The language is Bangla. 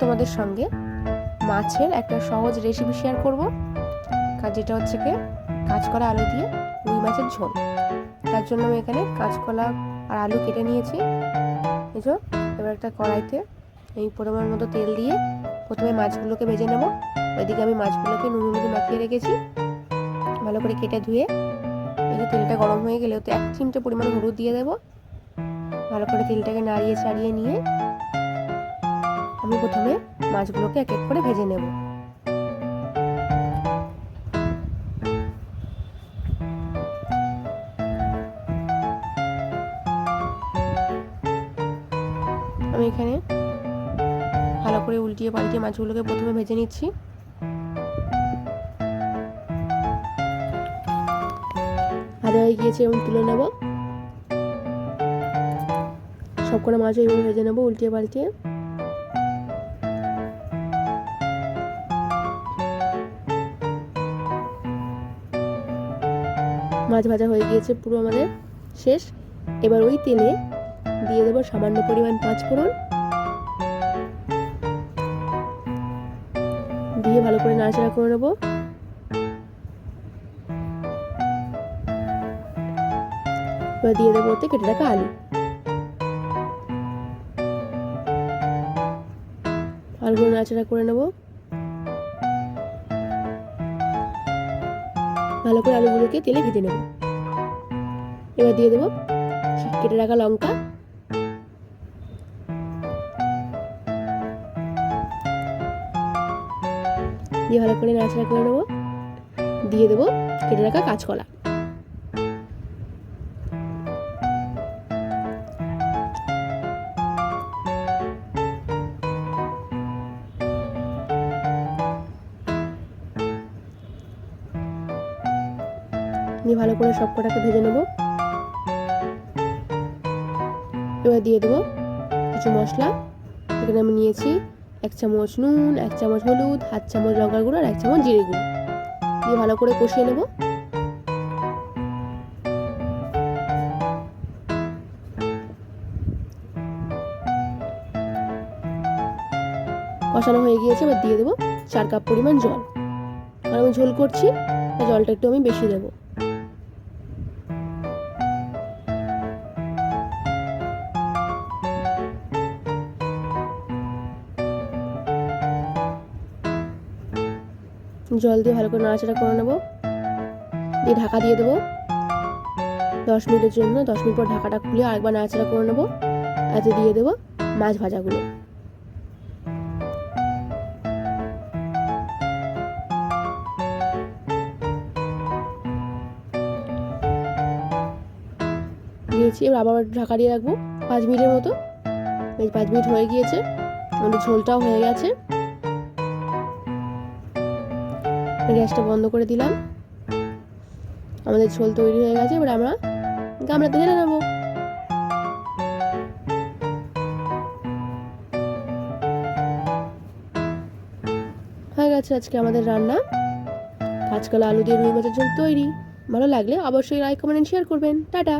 তোমাদের সঙ্গে মাছের একটা সহজ রেসিপি শেয়ার করব। কাজ যেটা হচ্ছে কি, কাঁচকলা আলু দিয়ে রুই মাছের ঝোল। তার জন্য আমি এখানে কাঁচকলা আর আলু কেটে নিয়েছি। বুঝো এবার একটা কড়াইতে এই পরিমাণ মতো তেল দিয়ে প্রথমে মাছগুলোকে ভেজে নেব। ওইদিকে আমি মাছগুলোকে নুন হলুদে মাখিয়ে রেখেছি। ভালো করে কেটে ধুয়ে এই যে তেলটা গরম হয়ে গেলে ওতে এক চিমটে পরিমাণ হলুদ দিয়ে দেবো। ভালো করে তেলটাকে নাড়িয়ে ছাড়িয়ে নিয়ে আমি প্রথমে মাছগুলোকে এক এক করে ভেজে নেব। আমি এখানে ভালো করে উল্টিয়ে পাল্টিয়ে মাছগুলোকে প্রথমে ভেজে নিচ্ছি। ভাজা হয়ে গিয়েছে এবং তুলে নেব। সব করে মাছ এইভাবে ভেজে নেব উল্টিয়ে পাল্টিয়ে। মাছ ভাজা হয়ে গিয়েছে পুরো আমাদের শেষ। এবার ওই তেলে দিয়ে দেবো সামান্য পরিমাণ পাঁচ ফোড়ন। দিয়ে ভালো করে নাড়াচাড়া করে নেব। এবার দিয়ে দেবো ওতে কেটে রাখা আলু। আলুগুলো নাড়াচাড়া করে নেব। ভালো করে আলুগুলোকে তেলে ভেজে নেব। এবার দিয়ে দেবো কেটে রাখা লঙ্কা। দিয়ে ভালো করে নাড়াচাড়া করে নেব। দিয়ে দেবো কেটে রাখা কাঁচকলা। দিয়ে ভালো করে সব কটাকে ভেজে নেব। এবার দিয়ে দেবো কিছু মশলা। এখানে আমি নিয়েছি এক চামচ নুন, এক চামচ হলুদ হাত চামচ লঙ্কার গুঁড়ো আর এক চামচ জিরে গুঁড়ো। দিয়ে ভালো করে কষিয়ে নেব। কষানো হয়ে গিয়েছে, এবার দিয়ে দেবো চার কাপ পরিমাণ জল। আর আমি ঝোল করছি জলটা একটু আমি বেশি দেবো। জল দিয়ে ভালো করে নাড়াচাড়া করে নেব। দিয়ে ঢাকা দিয়ে দেবো। দশ মিনিটের জন্য, দশ মিনিট পর ঢাকাটা খুলে আরেকবার নাড়াচাড়া করে নেব। এতে দিয়ে দেবো মাছ ভাজাগুলো। দিয়েছি এবার আবার ঢাকা দিয়ে রাখব। পাঁচ মিনিটের মতো। এই পাঁচ মিনিট হয়ে গিয়েছে। আমাদের ঝোলটাও হয়ে গেছে। গ্যাসটা বন্ধ করে দিলাম। আমাদের ঝোল তৈরি হয়ে গেছে, এবার আমরা গামলাতে ঢেলে নেব। হয়ে গেছে আজকে আমাদের রান্না। আজকাল আলু দিয়ে রুই মাছের ঝোল তৈরি। ভালো লাগলে অবশ্যই লাইক কমেন্ট শেয়ার করবেন। টাটা!